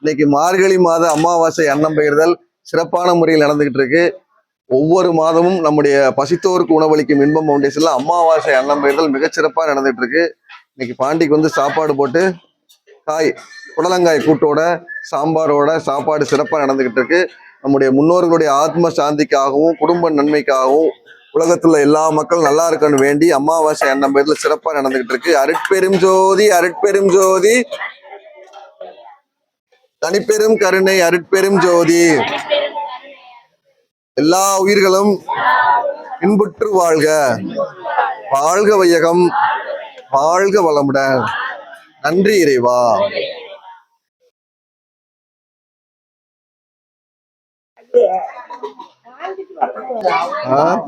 இன்னைக்கு மார்கழி மாத அமாவாசை அன்னம் பெயர்தல் சிறப்பான முறையில் நடந்துகிட்டு இருக்கு. ஒவ்வொரு மாதமும் நம்முடைய பசித்தோருக்கு உணவளிக்கும் இன்பம் ஃபவுண்டேஷன்ல அமாவாசை அன்னம் பெயர்தல் மிகச்சிறப்பாக நடந்துட்டு இருக்கு. இன்னைக்கு பாண்டிக்கு வந்து சாப்பாடு போட்டு காய் புடலங்காய் கூட்டோட சாம்பாரோட சாப்பாடு சிறப்பாக நடந்துகிட்டு இருக்கு. நம்முடைய முன்னோர்களுடைய ஆத்ம சாந்திக்காகவும் குடும்ப நன்மைக்காகவும் உலகத்துல எல்லா மக்களும் நல்லா இருக்கணும் வேண்டி அமாவாசை அன்னம் பெயர்தல் சிறப்பா நடந்துகிட்டு இருக்கு. அருட்பெரும் ஜோதி அருட்பெரும் ஜோதி. தனிப்பெரும் கருணை அருட்பெரும் ஜோதி. எல்லா உயிர்களும் இன்புற்று வாழ்க. வாழ்க வையகம் வாழ்க வளமுடன் நன்றி இறைவா. ஆ?